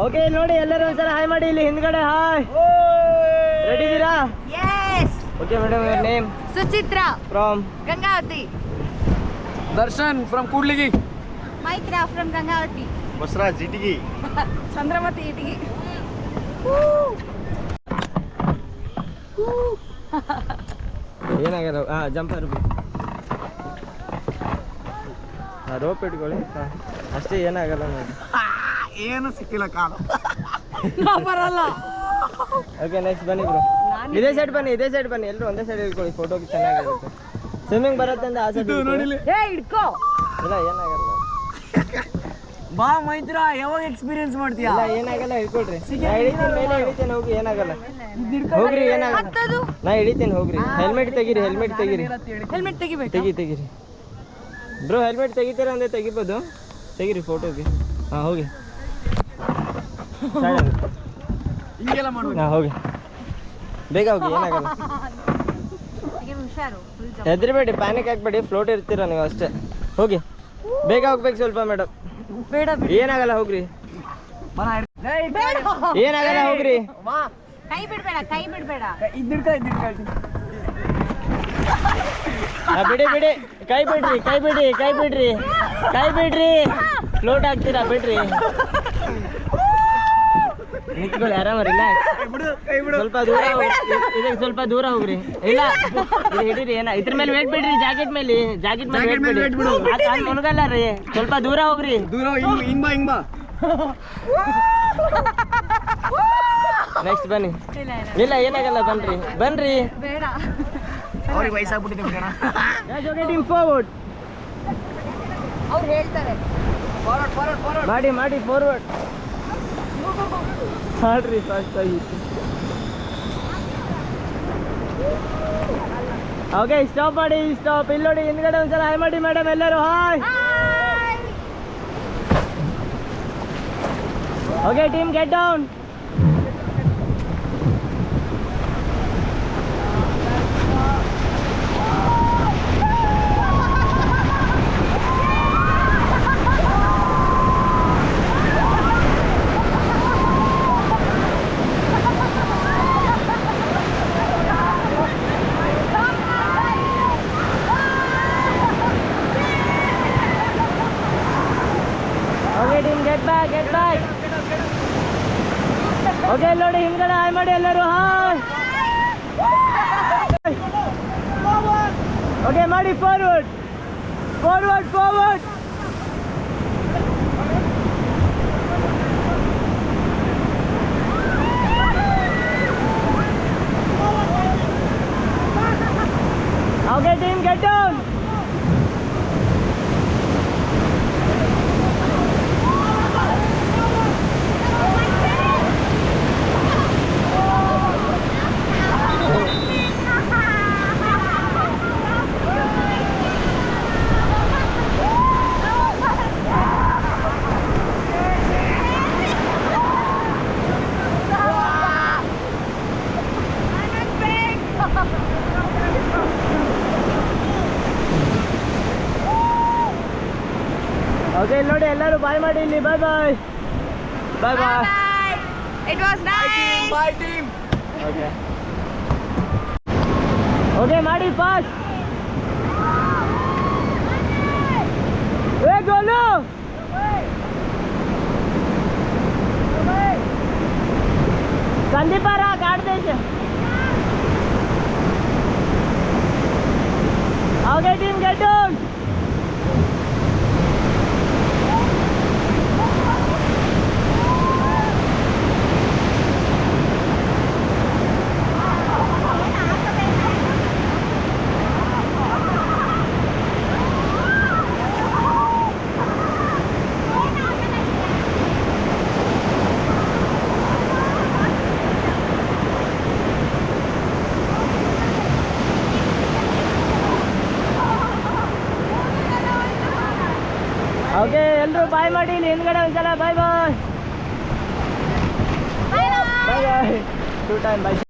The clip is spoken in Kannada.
ಓಕೆ ನೋಡಿ ಎಲ್ಲರೂ ಒಂದ್ಸಲ ಹಾಯ್ ಮಾಡಿ. ಇಲ್ಲಿ ಹಿಂದ್ಗಡೆ ಹಾಯ್ ರೆಡಿ ಇದೀರಾ? Yes okay madam name Suchitra from Gangavathi. Darshan from Kudligi. Maitra from Gangavathi. Basaraj Itagi. Chandramati Itagi. ಏನಾಗಲ್ಲ ಹಾಂ! ಜಂಪರ್ ಹಾಂ ರೋಪ್ ಇಟ್ಕೊಳ್ಳಿ. ಅಷ್ಟೇ ಏನಾಗಲ್ಲ ನೋಡಿ ಏನು ಸಿಕ್ಕಿಲ್ಲ ಕಾಲು. ಬರಲ್ಲ. ಓಕೆ ನೆಕ್ಸ್ಟ್ ಬನ್ನಿ ಬ್ರೋ ಇದೇ ಸೈಡ್ ಬನ್ನಿ ಇದೇ ಸೈಡ್ ಬನ್ನಿ. ಎಲ್ಲರೂ ಒಂದೇ ಸೈಡ್ ಇಟ್ಕೊಳ್ಳಿ ಫೋಟೋಗೆ ಚೆನ್ನಾಗಿರುತ್ತೆ. ಸ್ವಿಮ್ಮಿಂಗ್ ಬರುತ್ತೆ ಅಂತ ಆಸೆ ಸೈಡ್ ಏ ಹಿಡ್ಕೋ. ಇಲ್ಲ ಏನಾಗಲ್ಲ. ಬಾ ಮೈತ್ರ ಯಾವಾಗ ಎಕ್ಸ್ಪೀರಿಯನ್ಸ್ ಮಾಡ್ತೀಯಾ? ಇಲ್ಲ ಏನಾಗಲ್ಲ ಹಿಡ್ಕೊಳ್ರಿ. ನಾ ಹಿಡಿತೀನಿ ಮೇಲೆ ಹಿಡಿತೀನಿ ಹೋಗಿ ಏನಾಗಲ್ಲ. ಹೋಗ್ರಿ ಏನಾಗಲ್ಲ? ನಾ ಹಿಡಿತೀನಿ ಹೋಗ್ರಿ. ಹೆಲ್ಮೆಟ್ ತೆಗೀರಿ ಹೆಲ್ಮೆಟ್ ತೆಗೀರಿ. ಹೆಲ್ಮೆಟ್ ತೆಗಿಬೇಕು? ತೆಗಿ ತೆಗೀರಿ. ಬ್ರೋ ಹೆಲ್ಮೆಟ್ ತೆಗಿತೀರ ಅಂದ್ರೆ ತೆಗಿಬೋದು. ತೆಗೀರಿ ಫೋಟೋಗೆ ಹಾಂ ಹೋಗಿ. ಹಿಂಗೆಲ್ಲ ಮಾಡ್ಬೇಕು ಹೋಗಿ. ಬೇಗ ಹೋಗಿ ಏನಾಗಲ್ಲ. ಹೆದರಿಬೇಡಿ ಪ್ಯಾನಿಕ್ ಹಾಕ್ಬೇಡಿ ಫ್ಲೋಟ್ ಇರ್ತೀರ ನೀವು ಅಷ್ಟೇ. ಹೋಗಿ. ಬೇಗ ಹೋಗ್ಬೇಕು ಸ್ವಲ್ಪ ಮೇಡಮ್ ಬೇಡ ಏನಾಗಲ್ಲ ಹೋಗ್ರಿ. ಏನಾಗಲ್ಲ ಹೋಗ್ರಿ. ಕೈ ಬಿಡ್ಬೇಡ ಕೈ ಬಿಡ್ಬೇಡ. ಇದ್ದಿಡ್ಕ ಇದ್ದಿಡ್ಕ ಆ, ಬಿಡಿ ಬಿಡಿ. ಕೈ ಬಿಡ್ರಿ ಕೈ ಬಿಡಿ ಕೈ ಬಿಡ್ರಿ. ಕೈ ಬಿಡ್ರಿ. ಫ್ಲೋಟ್ ಆಗ್ತೀರಾ ಬಿಡ್ರಿ. ನಿಂತ್ಕೊಳ್ಳಿ ಆರಾಮ ರಿಲ್ಯಾಕ್ಸ್ ಸ್ವಲ್ಪ ದೂರ ಇದಕ್ಕೆ ಸ್ವಲ್ಪ ದೂರ ಹೋಗ್ರಿ. ಇಲ್ಲ ಹಿಡೀರಿ ಏನ? ಇದ್ರ ಮೇಲೆ ವೇಟ್ ಬಿಡ್ರಿ ಜಾಕೆಟ್ ಮೇಲೆ. ಜಾಕೆಟ್ ಮೇಲೆ ವೇಟ್ ಬಿಡಿ. ಅದು ಮುಳುಗಲ್ಲ ರೀ. ಸ್ವಲ್ಪ ದೂರ ಹೋಗ್ರಿ. ದೂರ ಹಿಂಗ್ ಹಿಂಗ್ ಬಾ ಹಿಂಗ್ ಬಾ ನೆಕ್ಸ್ಟ್ ಬನ್ನಿ. ಇಲ್ಲ ಏನಾಗಲ್ಲ ಬನ್ರಿ. ಬನ್ರಿ. ಬೇಡ. ಅವ್ರಿಗೆ ವಯಸ್ಸಾಗ್ಬಿಟ್ಟಿದೆ ಬಿಡೋಣ ಟೀಮ್ ಫಾರ್ವರ್ಡ್ ಅವ್ರು ಹೇಳ್ತಾರೆ. ಮಾಡಿ ಮಾಡಿ ಫಾರ್ವರ್ಡ್ ಮಾಡ್ರಿ ಫಾಸ್ಟ್ ಆಗಿ. ಓಕೆ ಸ್ಟಾಪ್ ಮಾಡಿ ಸ್ಟಾಪ್ ಇಲ್ಲಿ ನೋಡಿ ಹಿಂದ್ಗಡೆ ಒಂದ್ಸಲ ಹಾಯ್ ಮಾಡಿ ಮೇಡಮ್ ಎಲ್ಲರೂ hi okay team get down okay team get back get back okay ಇಲ್ಲಿ ನೋಡಿ ಹಿಂದ್ಗಡೆ ಹಾಯ್ ಮಾಡಿ ಎಲ್ಲರೂ ಹಾಯ್ ಓಕೆ ಮಾಡಿ ಫಾರ್ವರ್ಡ್ ಫಾರ್ವರ್ಡ್ ಫಾರ್ವರ್ಡ್ ಓಕೆ ಇಲ್ಲಿ ನೋಡಿ ಎಲ್ಲರೂ ಬಾಯ್ ಮಾಡಿ ಇಲ್ಲಿ bye bye bye bye it was nice bye team okay okay ಮಾಡಿ ಫಾಸ್ಟ್ ಏ ಗೋಲು ಸಂದೀಪಾರ ಕಾಡ್ದೇಶ okay team get down okay ಎಲ್ಲರೂ ಬಾಯ್ ಮಾಡಿ ಹಿಂದ್ಗಡೆ ಒಂದ್ಸಲ ಬಾಯ್ ಬಾಯ್. ಬಾಯ್ ಬಾಯ್. ಟೂ ಟೈಮ್ ಬಾಯ್